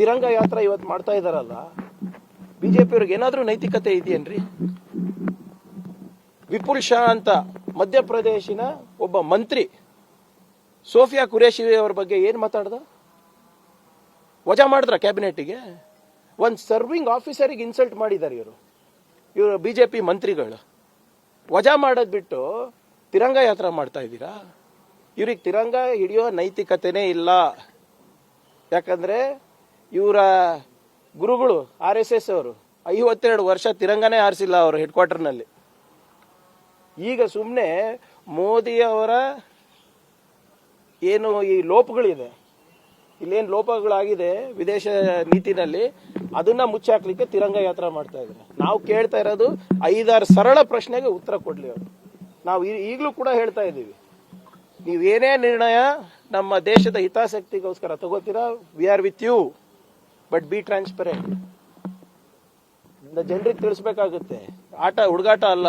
ತಿರಂಗ ಯಾತ್ರಾ ಇವತ್ತು ಮಾಡ್ತಾ ಇದಾರಲ್ಲ, ಬಿಜೆಪಿ ಅವ್ರಿಗೆ ಏನಾದ್ರೂ ನೈತಿಕತೆ ಇದೆಯೇನ್ರಿ ವಿಪುಲ್ ಶಾ ಅಂತ ಮಧ್ಯಪ್ರದೇಶಿನ ಒಬ್ಬ ಮಂತ್ರಿ ಸೋಫಿಯಾ ಕುರೇಶಿ ಅವ್ರ ಬಗ್ಗೆ ಏನು ಮಾತಾಡ್ದ? ವಜಾ ಮಾಡಿದ್ರ ಕ್ಯಾಬಿನೆಟ್ಗೆ ಒಂದು ಸರ್ವಿಂಗ್ ಆಫೀಸರಿಗೆ ಇನ್ಸಲ್ಟ್ ಮಾಡಿದ್ದಾರೆ ಇವರು. ಇವರು ಬಿಜೆಪಿ ಮಂತ್ರಿಗಳು. ವಜಾ ಮಾಡೋದು ಬಿಟ್ಟು ತಿರಂಗ ಯಾತ್ರಾ ಮಾಡ್ತಾ ಇದ್ದೀರಾ? ಇವ್ರಿಗೆ ತಿರಂಗ ಹಿಡಿಯೋ ನೈತಿಕತೆನೇ ಇಲ್ಲ. ಯಾಕಂದ್ರೆ ಇವರ ಗುರುಗಳು ಆರ್ ಎಸ್ ಎಸ್ ಅವರು ಐವತ್ತೆರಡು ವರ್ಷ ತಿರಂಗನೇ ಆರಿಸಿಲ್ಲ ಅವರು ಹೆಡ್ ಕ್ವಾರ್ಟರ್ನಲ್ಲಿ ಈಗ ಸುಮ್ಮನೆ ಮೋದಿ ಅವರ ಏನು ಈ ಲೋಪಗಳಿದೆ, ಇಲ್ಲೇನು ಲೋಪಗಳಾಗಿದೆ ವಿದೇಶ ನೀತಿನಲ್ಲಿ, ಅದನ್ನ ಮುಚ್ಚಾಕ್ಲಿಕ್ಕೆ ತಿರಂಗ ಯಾತ್ರೆ ಮಾಡ್ತಾ ಇದ್ದಾರೆ. ನಾವು ಕೇಳ್ತಾ ಇರೋದು ಐದಾರು ಸರಳ ಪ್ರಶ್ನೆಗೆ ಉತ್ತರ ಕೊಡ್ಲಿ ಅವರು. ನಾವು ಈಗಲೂ ಕೂಡ ಹೇಳ್ತಾ ಇದ್ದೀವಿ. ನೀವೇನೇ ನಿರ್ಣಯ ನಮ್ಮ ದೇಶದ ಹಿತಾಸಕ್ತಿಗೋಸ್ಕರ ತಗೋತೀರಾ? We are with you but be transparent ಜನರಿಗೆ ತಿಳಿಸ್ಬೇಕಾಗುತ್ತೆ. ಆಟ ಹುಡುಗಾಟ ಅಲ್ಲ.